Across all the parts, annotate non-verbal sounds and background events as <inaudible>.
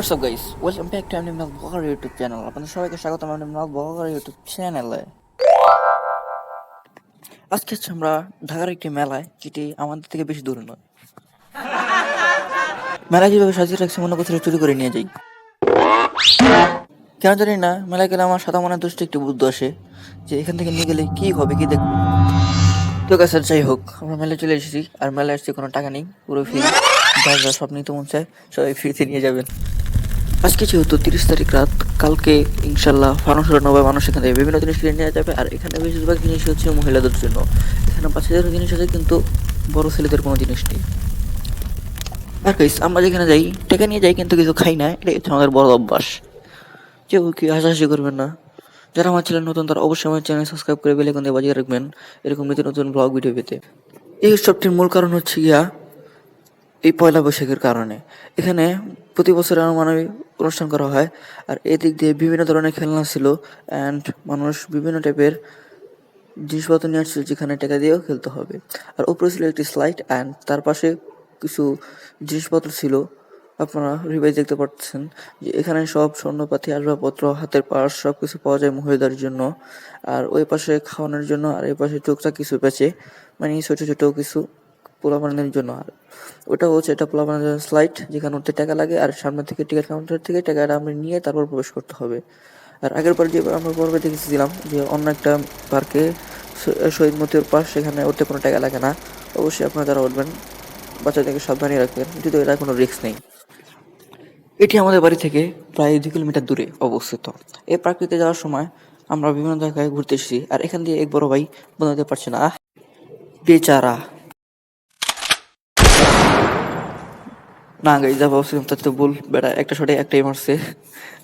What's up guys welcome back to আমি নাল blogger YouTube channel আপনাদের সবাইকে স্বাগত আমার নাল ব্লগার ইউটিউব চ্যানেলে আজকে আমরা ঢাকার একটি মেলায়, যেটি আমাদের থেকে বেশি দূরে নয়। মেলায় যেভাবে সাজিয়ে রাখছে মনে করছিল চুরি করে নিয়ে যাই। কেন জানি না, মেলায় গেলে আমার সাদা মনে দুষ্ট একটি বুদ্ধ আসে, যে এখান থেকে নিয়ে গেলে কি হবে, কি দেখব। তো গাছ যাই হোক, আমরা মেলায় চলে এসেছি, আর মেলায় আসছে কোনো টাকা নেই, পুরো ফ্রি যা সব নিতে মন চায়, সবাই ফ্রিতে নিয়ে যাবেন। আজকে যেহেতু তিরিশ তারিখ রাত, কালকে ইনশাল্লাহ ফানুসের নবাই মানুষ এখান থেকে বিভিন্ন জিনিস কিনে নেওয়া যাবে। আর এখানে বেশিরভাগ জিনিস হচ্ছে মহিলাদের জন্য। এখানে বাচ্চাদের জিনিস আছে, কিন্তু বড় ছেলেদের কোনো জিনিস নেই। আর গাইস আমরা যেখানে যাই, টাকা নিয়ে যাই, কিন্তু কিছু খাই না। এটা হচ্ছে আমাদের বড় অভ্যাস। কেউ কি হাসাহাসি করবেন না। যারা আমার চ্যানেল নতুন, তারা অবশ্যই আমার চ্যানেল সাবস্ক্রাইব করে বেলে কোন বাজিয়ে রাখবেন। এরকম নিত্য নতুন ব্লগ ভিডিও পেতে। এই উৎসবটির মূল কারণ হচ্ছে গিয়া এই পয়লা বৈশাখের কারণে। এখানে প্রতি বছর মানবিক অনুষ্ঠান করা হয়। আর এদিক দিয়ে বিভিন্ন ধরনের খেলনা ছিল অ্যান্ড মানুষ বিভিন্ন টাইপের জিনিসপত্র নিয়ে আসছিল যেখানে টাকা দিয়েও খেলতে হবে। আর উপরে ছিল একটি স্লাইড অ্যান্ড তার পাশে কিছু জিনিসপত্র ছিল। আপনারা রিভাইজ দেখতে পাচ্ছেন যে এখানে সব স্বর্ণপাতি, আসবাবপত্র, হাতের পার্স সব কিছু পাওয়া যায় মহিলাদের জন্য। আর ওই পাশে খাওয়ানোর জন্য, আর এই পাশে টুকটাক কিছু বেচে মানে ছোটো ছোটো কিছু পোলাপানের জন্য। আর ওটা হচ্ছে, এটা পোলাপানের জন্য স্লাইড যেখানে উঠতে টাকা লাগে, আর সামনে থেকে টিকিট কাউন্টার থেকে টাকাটা আমরা নিয়ে তারপর প্রবেশ করতে হবে। আর আগের বার যে আমরা পর্বে দেখেছিলাম যে অন্য একটা পার্কে শহীদ মতির পাশ, সেখানে উঠতে কোনো টাকা লাগে না। অবশ্যই আপনারা যারা উঠবেন বাচ্চাদেরকে সাবধানে রাখবেন, কিন্তু এটা কোনো রিস্ক নেই। এটি আমাদের বাড়ি থেকে প্রায় দুই কিলোমিটার দূরে অবস্থিত। এই পার্কটিতে যাওয়ার সময় আমরা বিভিন্ন জায়গায় ঘুরতে এসেছি, আর এখান দিয়ে এক বড় ভাই বোঝাতে পারছে না। বেচারা। না গাই যা ভাবছিলাম তার তো ভুল, বেটা, একটা শটে একটাই মারছে।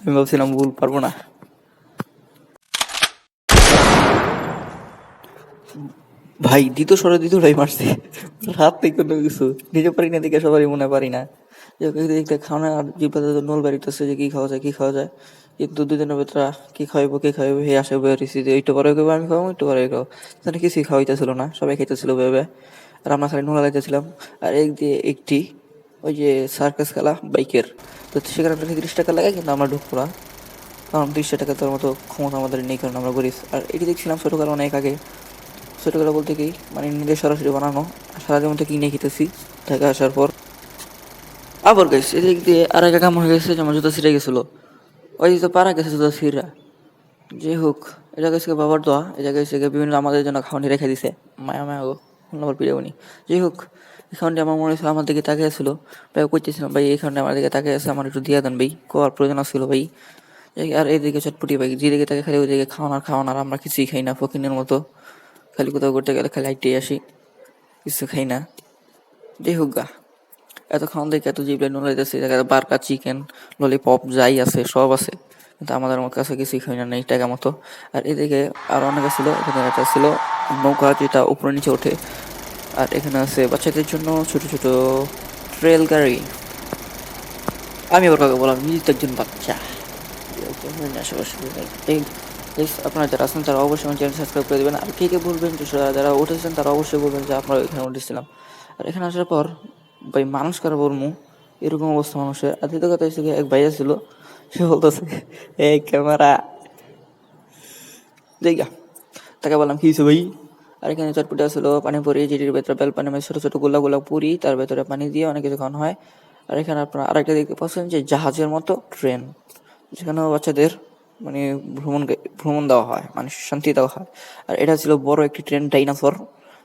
আমি ভাবছিলাম ভুল পারব না। ভাই, দ্বিতীয় শটে দ্বিতীয়টাই মারছে। রাত নেই কোনো কিছু। নিজে পারি না, দেখে সবারই মনে পারি না। দেখতে খাওয়া আর জিব্বাতে তো নোল বাড়িতেছে যে কি খাওয়া যায়, কি খাওয়া যায়। কিন্তু দুদিনের ভেতরে কি খাওয়াইবো কি খাওয়াইবো, হে আসে রিসি যে একটু পরে খাব আমি খাব একটু পরে খাব তাহলে কিছুই খাওয়াইতেছিল না, সবাই খাইতেছিল ভেবে। আর আমরা খালি নোলা লাইতেছিলাম আর এক দিয়ে একটি ওই যে সার্কাস খেলা বাইকের তো সেখানে আমরা তিরিশ টাকা লাগে, কিন্তু আমরা ঢুকবো না। কারণ তিরিশটা টাকা তোর মতো ক্ষমতা আমাদের নেই, কারণ আমরা গরিব। আর এটি দেখছিলাম ছোটোকাল অনেক আগে। ছোটোবেলা বলতে কি মানে নিজের সরাসরি বানানো। সারা জীবন থেকে কিনে খেতেছি, ঢাকা আসার পর। আবার গেছে এদিক দিয়ে আর একটা কাম হয়ে গেছে যে আমার জুতো ছিঁড়ে গেছিল। ওই যে তো পারা গেছে জুতো ছিঁড়া। যে হোক এটা গেছে বাবার দোয়া এটা গেছে বিভিন্ন আমাদের জন্য খাওয়ানি রেখে দিছে। মায়া মায়া গো নম্বর পিড়েবনি যাই হোক এই খাওয়ানটি আমার মনে হয়েছিল, আমার দিকে তাকিয়েছিল ভাই করতেছিলাম ভাই, এই খাওয়ানটি আমার দিকে তাকিয়ে আছে, আমার একটু দিয়ে দেন, ভাই। কোয়ার প্রয়োজন ছিল ভাই। আর এইদিকে চটপটি, ভাই যেদিকে তাকে খালি ওইদিকে খাওয়ানার খাওয়ানার আমরা কিছুই খাই না, ফকিনের মতো। খালি কোথাও করতে গেলে খালি হাইটেই আসি, কিছু খাই না। যাই হোক গা, এত খাওয়ান দেখে এত জিবলে নুলাইতেছে দেখা যায় বার্গার চিকেন, ললিপপ, যাই আছে, সব আছে। কিন্তু আমাদের আমার কাছে কিছুই খাই না, নেই টাকা মতো। আর এদিকে আর অনেক ছিল, এখানে একটা ছিল, নৌকা যেটা উপরে নিচে ওঠে আর এখানে আছে বাচ্চাদের জন্য ছোট ছোট ট্রেল গাড়ি। আমি আবার কাকে বললাম নিজের একজন বাচ্চা। আশেপাশে আপনারা যারা আছেন তারা অবশ্যই আমার চ্যানেল সাবস্ক্রাইব করে দেবেন। আর কে কে বলবেন যে যারা- উঠেছেন তারা অবশ্যই বলবেন যে আপনারা এখানে উঠেছিলাম। আর এখানে আসার পর, ভাই মানুষ কারা বলব এরকম অবস্থা মানুষের। আর দ্বিতীয় কথা হচ্ছে এক ভাইয়া ছিল সে বলতেছে, এই ক্যামেরা। জায়গা তাকে বললাম, কি হয়েছে ভাই? আর এখানে চটপটি আসলো পানিপুরি যেটির ভেতরে বেল পানি মানে ছোটো ছোটো গোলা গোলা পুরি, তার ভেতরে পানি দিয়ে অনেক কিছু খাওয়ানো হয়। আর এখানে আপনারা আরেকটা দেখতে পাচ্ছেন যে জাহাজের মতো ট্রেন, যেখানেও বাচ্চাদের মানে ভ্রমণ ভ্রমণ দেওয়া হয় মানে শান্তি দেওয়া হয়। আর এটা ছিল বড় একটি ট্রেন, ডাইনাসর,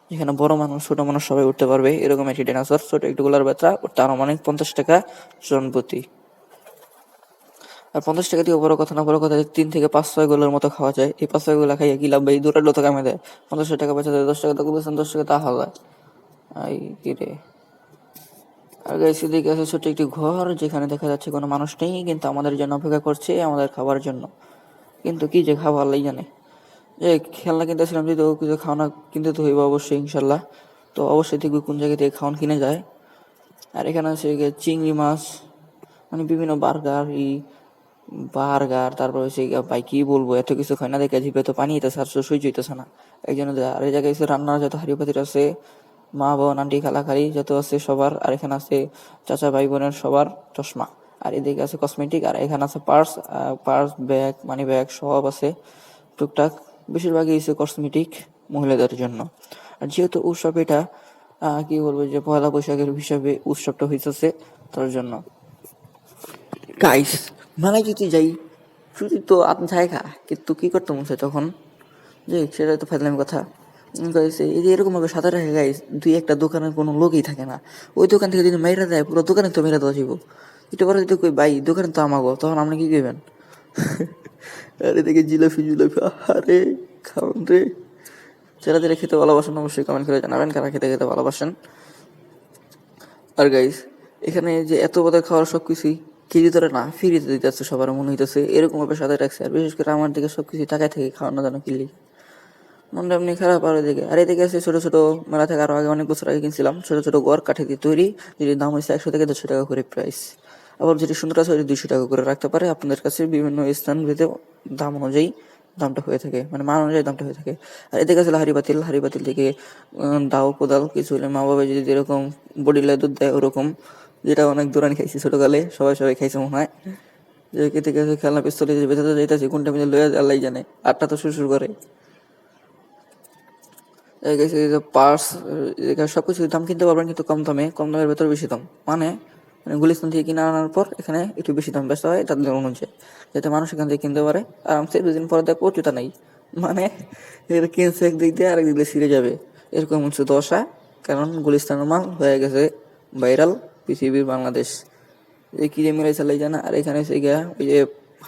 যেখানে বড় মানুষ, ছোট মানুষ সবাই উঠতে পারবে, এরকম একটি ডাইনাসর, ছোট একটি গোলার ব্যথা তার অনেক পঞ্চাশ টাকা জন প্রতি আর পঞ্চাশ টাকা দিয়ে বড় কথা না, বড় কথা তিন থেকে পাঁচ, ছয় গোলের মতো খাওয়া যায়। এই পাঁচ, ছয় গোলা খাইয়া কি লাভ ভাই? দূরের তো কামে দেয়। পঞ্চাশ টাকা বেচা দেয় দশ টাকা তো বলছেন দশ টাকা তা হয় আই কি রে? আর গাইছি দিকে আছে ছোট একটি ঘর, যেখানে দেখা যাচ্ছে কোনো মানুষ নেই, কিন্তু আমাদের জন্য অপেক্ষা করছে, আমাদের খাবার জন্য। কিন্তু কি যে খাবার লাই জানে। যে খেলনা কিনতেছিলাম, যদি ও কিছু খাওয়ানা কিনতে তো হইব অবশ্যই, ইনশাল্লাহ। তো অবশ্যই দেখবি কোন জায়গা থেকে খাওয়ান কিনে যায়। আর এখানে আছে চিংড়ি মাছ মানে বিভিন্ন বার্গার, ই বার্গার, তারপর হচ্ছে ভাই, কি বলব, এত কিছু খাই না দেখে, জিভে তো পানি হইতেছে, আর সহ্য হইতেছে না। এই জন্য আর এই জায়গায় রান্নার যত হাড়ি পাতির আছে, মা, বোন, আন্টি খালা খালি যত আছে সবার, আর এখানে আছে চাচা, ভাই, বোনের সবার চশমা। আর এদিকে আছে কসমেটিক আর এখানে আছে purse purse bag money bag সব আছে টুকটাক। বেশিরভাগই হচ্ছে কসমেটিক মহিলাদের জন্য। আর যেহেতু উৎসব এটা কি বলব যে, পয়লা বৈশাখের হিসাবে উৎসবটা হইতেছে তার জন্য। গাইস মেলায় যদি যাই যদি তো আপনি জায়গা, কিন্তু কী করতে মন তখন? যে সেটা তো ফাইলাম কথা। গাইস এই যে এরকম ভাবে সাঁতার রাখে গাইস দুই একটা দোকানের কোনো লোকই থাকে না। ওই দোকান থেকে যদি মেয়েরা দেয়, পুরো দোকানে তো মেয়েরা দেওয়া যাব এটা পরে যদি কই, ভাই, দোকানে তো আমাগো, তখন আপনি কি করবেন <laughs> আরে দেখে জিলাপি জিলাপি আরে খাওয়ান রে। যারা খেতে ভালোবাসেন, অবশ্যই কমেন্ট করে জানাবেন, কারা খেতে খেতে ভালোবাসেন। আর গাইস এখানে যে এত বড় খাওয়ার সব কিছুই ধরে না ফ্রিতে দিতেছে, সবার মনে হইতেছে, এরকম ভাবে সাথে রাখছে। আর বিশেষ করে আমার দিকে সব কিছু টাকায় থেকে খাওয়ানো জানো কিনলি মনটা এমনি খারাপ আর এদিকে। আর এদিকে আছে ছোটো ছোটো মেলা থেকে আরও আগে, অনেক বছর আগে কিনছিলাম, ছোটো ছোটো গড় কাঠে দিয়ে তৈরি, যেটির দাম হয়েছে একশো থেকে দেড়শো টাকা করে প্রাইস আবার যেটি সুন্দর আছে, ওটি দুশো টাকা করে রাখতে পারে। আপনাদের কাছে বিভিন্ন স্থান ভেদে দাম অনুযায়ী দামটা হয়ে থাকে মানে মান অনুযায়ী দামটা হয়ে থাকে। আর এদিকে আছে হাড়ি বাতিল হাড়ি বাতিল থেকে দাও, কোদাল, কিছু হলে মা বাবা যদি এরকম বডি দুধ দেয়, ওরকম যেটা অনেক দূরানি খাইছি ছোটকালে, সবাই সবাই খাইছে মনে হয়। যে কেতে কেতে খেলনা পিস্তলে যে বেঁচে যাইতেছে, কোনটা মিলে লইয়া আল্লাহ জানে। আটটা তো শুরু শুরু করে। পার্স সব কিছু দাম কিনতে পারবেন কিন্তু কম দামে, কম দামের ভেতর বেশি দাম। মানে মানে গুলিস্তান থেকে কিনে আনার পর এখানে একটু বেশি দাম, ব্যস্ত হয়, তাদের অনুযায়ী যাতে মানুষ এখান থেকে কিনতে পারে। আরামসে দুদিন পরে দেখো জুতা নাই। মানে এটা কিনছে একদিক দিয়ে, আরেক দিক দিয়ে ছিঁড়ে যাবে। এরকম হচ্ছে দশা, কারণ গুলিস্তানের মাল হয়ে গেছে ভাইরাল পৃথিবীর বাংলাদেশ। যে মিলাই চালাই জানা? আর এখানে এসে গিয়া ওই যে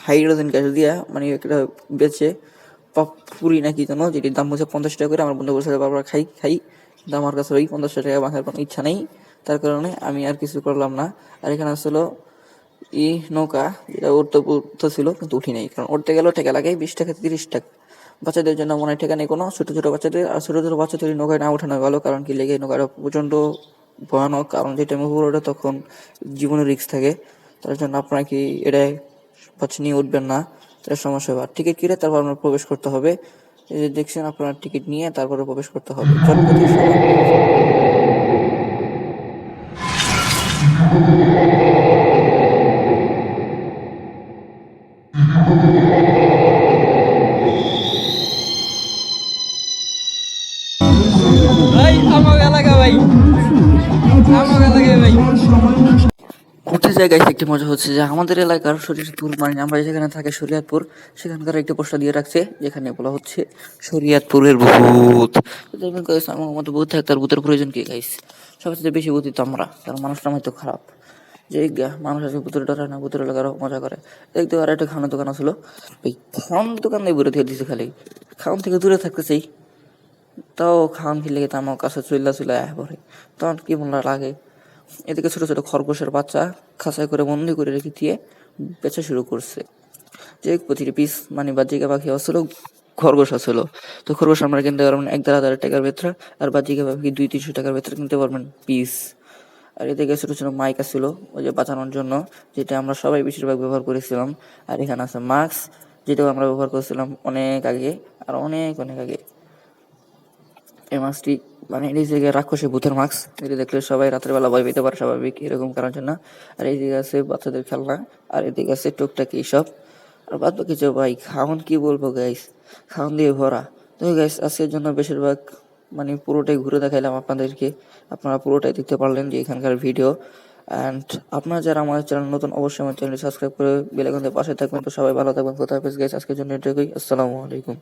হাইড্রোজেন গ্যাস দিয়া মানে একটা বেচে পুরি নাকি যেন, যেটির দাম হচ্ছে পঞ্চাশ টাকা করে। আমার বন্ধু বলছে বারবার খাই খাই। কিন্তু আমার কাছে ওই পঞ্চাশ টাকা বাঁচার কোনো ইচ্ছা নেই। তার কারণে আমি আর কিছু করলাম না। আর এখানে আসলে ই নৌকা, যেটা উঠতে উঠতে ছিল, কিন্তু উঠি নাই। কারণ উঠতে গেলেও ঠেকা লাগে, বিশ টাকা, তিরিশ টাকা। বাচ্চাদের জন্য মনে হয় ঠেকা নেই কোনো। ছোটো, ছোট বাচ্চাদের, আর ছোটো ছোটো বাচ্চাদের নৌকায় না ওঠানো ভালো, কারণ কি লেগে নৌকাটা প্রচণ্ড ভয়ানক, কারণ যে টাইমে ওঠে তখন জীবনের রিস্ক থাকে। তার জন্য আপনারা কি এটা বাচ্চা নিয়ে উঠবেন না? তার সমস্যা হবে টিকিট কিনে তারপর আপনার প্রবেশ করতে হবে। এই যে দেখছেন আপনার টিকিট নিয়ে তারপরে প্রবেশ করতে হবে। ভাই, আমার এলাকা ভাই। ঘুরতে জায়গায় একটি মজা হচ্ছে যে আমাদের এলাকার শরীয়তপুর মানে আমরা যেখানে থাকে শরীয়তপুর, সেখানকার একটি পোস্টার দিয়ে রাখছে, যেখানে বলা হচ্ছে শরীয়তপুরের ভূত। আমার মতো ভূত থাকতে আর ভূতের প্রয়োজন কি গাইস সবচেয়ে বেশি ভূতই তো আমরা, কারণ মানুষটা হয়তো খারাপ। যে মানুষ আছে ভূতের ডরে না, ভূতের এলাকার মজা করে। দেখতে আর একটা খাওয়ানোর দোকান আসলো এই খাওয়ানোর দোকান দিয়ে দিয়ে দিছে খালি। খাওয়ান থেকে দূরে থাকতেছেই তাও খাওয়ান খেলে গেতে আমার কাছে চুল্লা চুল্লা আয় তখন কি মনে লাগে? এদিকে ছোট ছোট খরগোশের বাচ্চা খাঁচায় করে বন্দি করে রেখে দিয়ে বেচা শুরু করছে। যে প্রতিটি পিস মানে বাজিকা পাখি আসলো খরগোশ আসলো তো খরগোশ আমরা কিনতে পারবেন এক দেড় হাজার টাকার ভেতরে, আর বাজিকা পাখি দুই তিনশো টাকার ভেতরে কিনতে পারবেন পিস আর এদিকে ছোট ছোট মাইক আসছিল, ওই যে বাঁচানোর জন্য, যেটা আমরা সবাই বেশিরভাগ ব্যবহার করেছিলাম। আর এখানে আছে মাস্ক, যেটাও আমরা ব্যবহার করেছিলাম অনেক আগে, আর অনেক অনেক আগে। এই মাছটি মানে এই জায়গায় রাক্ষসী ভূতের মাছ, এটা দেখলে সবাই রাতের বেলা ভয় পেতে পারে স্বাভাবিক, এরকম কারণ জন্য। আর এই দিকে আছে বাচ্চাদের খেলনা, আর এদিকে আছে টুকটাক এইসব আর বাদ বাকি যে ভাই খাওয়ান কি বলব গাইস খাওয়ান দিয়ে ভরা। তো গাইস আজকের জন্য বেশিরভাগ মানে পুরোটাই ঘুরে দেখাইলাম আপনাদেরকে। আপনারা পুরোটাই দেখতে পারলেন যে এখানকার ভিডিও অ্যান্ড আপনারা যারা আমাদের চ্যানেল নতুন, অবশ্যই আমার চ্যানেল সাবস্ক্রাইব করে বেলাকন্দের পাশে থাকবেন। তো সবাই ভালো থাকবেন কোথাও গাইস আজকের জন্য এটুকুই। আসসালামু আলাইকুম।